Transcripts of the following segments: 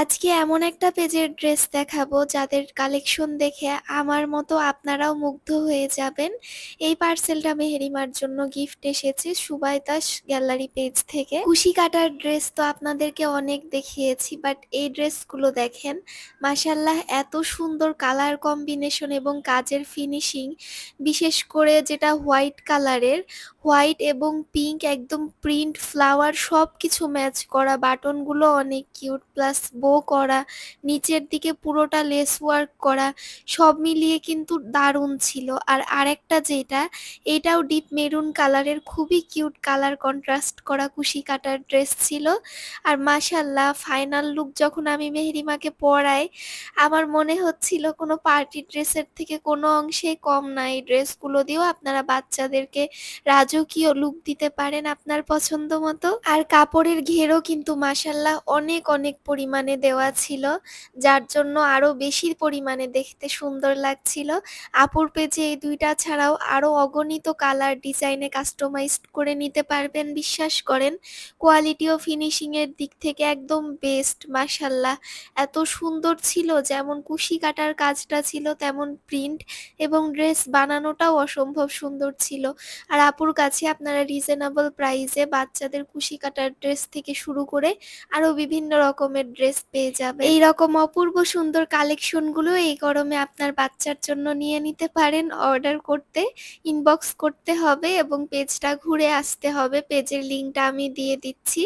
আজকে এমন একটা পেজের ড্রেস দেখাবো যাদের কালেকশন দেখে আমার মতো আপনারাও মুগ্ধ হয়ে যাবেন। এই পার্সেলটা মেহেরিমার জন্য গিফট এসেছে সুবাইতাস গ্যালারি পেজ থেকে। কুশি কাটার ড্রেস তো আপনাদেরকে অনেক দেখিয়েছি, বাট এই ড্রেসগুলো দেখেন মাসাল্লাহ এত সুন্দর কালার কম্বিনেশন এবং কাজের ফিনিশিং। বিশেষ করে যেটা হোয়াইট কালারের, হোয়াইট এবং পিঙ্ক একদম প্রিন্ট, ফ্লাওয়ার সব কিছু ম্যাচ করা বাটনগুলো অনেক কিউট, প্লাস বো করা, নিচের দিকে পুরোটা লেস ওয়ার্ক করা, সব মিলিয়ে কিন্তু দারুণ ছিল। আর আরেকটা যেটা, এটাও ডিপ মেরুন কালারের খুবই কিউট কালার কন্ট্রাস্ট করা কুশি কাটার ড্রেস ছিল। আর মাশাল্লাহ ফাইনাল লুক যখন আমি মেহরিমাকে পরাই, আমার মনে হচ্ছিল কোনো পার্টি ড্রেসের থেকে কোনো অংশে কম না। এই ড্রেসগুলো দিয়েও আপনারা বাচ্চাদেরকে রাজকীয় লুক দিতে পারেন আপনার পছন্দ মতো। আর কাপড়ের ঘেরও কিন্তু মাসাল্লাহ অনেক অনেক পরিমাণে দেওয়া ছিল, যার জন্য আরও বেশি পরিমাণে দেখতে সুন্দর লাগছিল। আপুর পেজে এই দুইটা ছাড়াও আরও অগণিত কালার ডিজাইনে কাস্টমাইজড করে নিতে পারবেন, বিশ্বাস করেন। কোয়ালিটি ও ফিনিশিং এর দিক থেকে একদম বেস্ট মাসাল্লাহ এত সুন্দর ছিল, যেমন কুশি কাটার কাজটা ছিল তেমন প্রিন্ট এবং ড্রেস বানানোটাও অসম্ভব সুন্দর ছিল। আর আপুর কাছে আপনারা রিজনেবল প্রাইসে বাচ্চাদের কুশি কাটার ড্রেস থেকে শুরু করে আরও বিভিন্ন রকমের ড্রেস পেয়ে যাবে এইরকম অপূর্ব সুন্দর কালেকশনগুলো এই গরমে আপনার বাচ্চার জন্য নিয়ে নিতে পারেন। অর্ডার করতে ইনবক্স করতে হবে এবং পেজটা ঘুরে আসতে হবে। পেজের লিঙ্কটা আমি দিয়ে দিচ্ছি।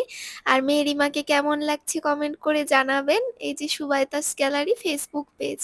আর মেয়েরিমাকে কেমন লাগছে কমেন্ট করে জানাবেন। এই যে সুবাইতাস গ্যালারি ফেসবুক পেজ